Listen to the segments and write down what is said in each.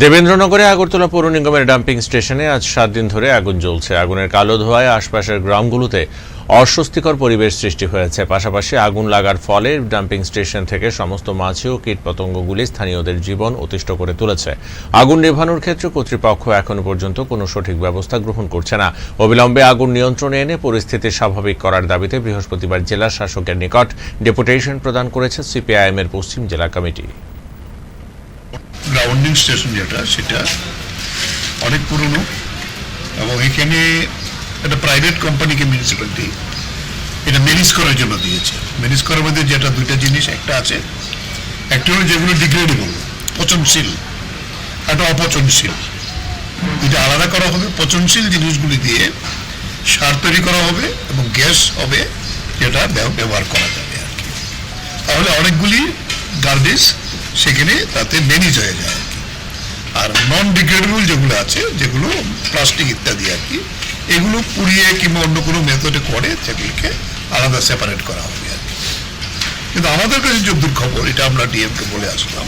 দেবেন্দ্রনগরে আগরতলা পৌর নিগমের ডাম্পিং স্টেশনে আজ সাত দিন ধরে আগুন জ্বলছে। আগুনের কালো ধোঁয়ায় আশপাশের গ্রামগুলোতে অস্বস্তিকর পরিবেশ সৃষ্টি হয়েছে। পাশাপাশি আগুন লাগার ফলে ডাম্পিং স্টেশন থেকে সমস্ত মাছি ও কীটপতঙ্গগুলি স্থানীয়দের জীবন অতিষ্ঠ করে তুলেছে। আগুন নেভানোর ক্ষেত্রে কর্তৃপক্ষ এখনও পর্যন্ত কোনো সঠিক ব্যবস্থা গ্রহণ করছে না। অবিলম্বে আগুন নিয়ন্ত্রণে এনে পরিস্থিতি স্বাভাবিক করার দাবিতে বৃহস্পতিবার জেলা শাসকের নিকট ডেপুটেশন প্রদান করেছে সিপিআইএমের পশ্চিম জেলা কমিটি। গ্রাউন্ডিং স্টেশন যেটা, সেটা অনেক পুরনো এবং এখানে একটা প্রাইভেট কোম্পানিকে মিউনিসিপ্যালিটি এটা ম্যানেজ করার জন্য দিয়েছে। ম্যানেজ করার মধ্যে যেটা দুইটা জিনিস, একটা আছে, একটা হলো যেগুলো ডিগ্রেডেবল পচনশীল, একটা অপচনশীল। এটা আলাদা করা হবে, পচনশীল জিনিসগুলি দিয়ে সার তৈরি করা হবে এবং গ্যাস হবে, যেটা ব্যবহার করা যাবে আর কি। তাহলে অনেকগুলি গার্বেজ সেখানে তাতে ম্যানেজ হয়ে যায় আর নন ডিগ্রেডেবল যেগুলো আছে, যেগুলো প্লাস্টিক ইত্যাদি আর কি, এগুলো পুড়িয়ে কিংবা অন্য কোনো মেথডে করে, সেগুলিকে আলাদা সেপারেট করা হবে আর কি। কিন্তু আমাদের কাছে যদ্দূর খবর এটা আমরা ডিএমকে বলে আসলাম,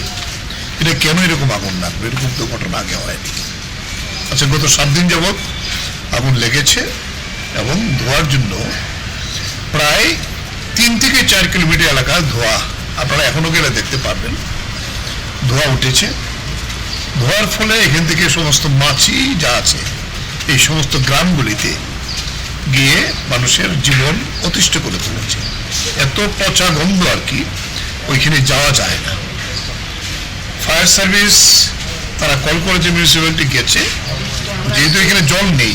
এটা কেন এরকম আগুন লাগবে এরকম তো ঘটনা আগে হয়নি। আচ্ছা গত সাত দিন যাবৎ আগুন লেগেছে এবং ধোয়ার জন্য প্রায় তিন থেকে চার কিলোমিটার এলাকা ধোয়া, আপনারা এখনও গেলে দেখতে পারবেন। ধোয়া উঠেছে। ধোয়ার ফলে এখান থেকে সমস্ত মাছি যা আছে, এই সমস্ত গ্রামগুলিতে গিয়ে মানুষের জীবন অতিষ্ঠ করে তুলেছে। এত পচা গন্ধ আর কি ওইখানে যাওয়া যায় না। ফায়ার সার্ভিস, তারা কল করে যে মিউনিসিপ্যালিটি গেছে। যেহেতু এখানে জল নেই,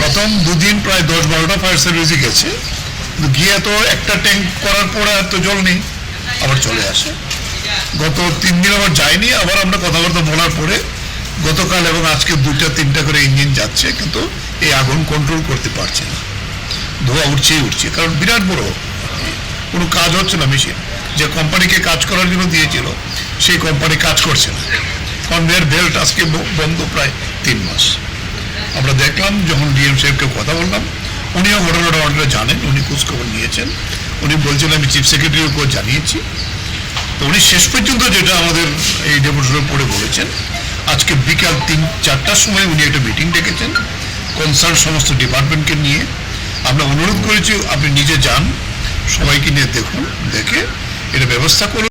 প্রথম দুদিন প্রায় দশ বারোটা ফায়ার সার্ভিসই গেছে। কিন্তু গিয়ে তো একটা ট্যাঙ্ক করার পরে আর তো জল নেই, আবার চলে আসে। গত তিন দিন আবার যায়নি আবার আমরা কথাবার্তা বলার পরে গতকাল এবং আজকে দুটা তিনটা করে ইঞ্জিন যাচ্ছে, কিন্তু এই আগুন কন্ট্রোল করতে পারছে না। ধোয়া উঠছেই উঠছে, কারণ বিরাট বড় কোনো কাজ হচ্ছে না মেশিন যে কোম্পানিকে কাজ করার জন্য দিয়েছিল, সেই কোম্পানি কাজ করছে না। কনভেয়ার বেল্ট আজকে বন্ধ প্রায় তিন মাস। আমরা দেখলাম, যখন ডিএম সাহেবকে কথা বললাম, উনিও ঘটনাটা অনেকটা জানেন, উনি খোঁজখবর নিয়েছেন। উনি বলছেন, আমি চিফ সেক্রেটারিকে জানিয়েছি। উনি শেষ পর্যন্ত যেটা আমাদের এই ডেপুটেশন পড়ে বলেছেন, আজকে বিকাল তিন, চারটার সময় উনি একটা মিটিং ডেকেছেন কনসার্ন সমস্ত ডিপার্টমেন্টকে নিয়ে। আমরা অনুরোধ করেছি, আপনি নিজে যান, সবাইকে নিয়ে দেখুন, দেখে এটা ব্যবস্থা করুন।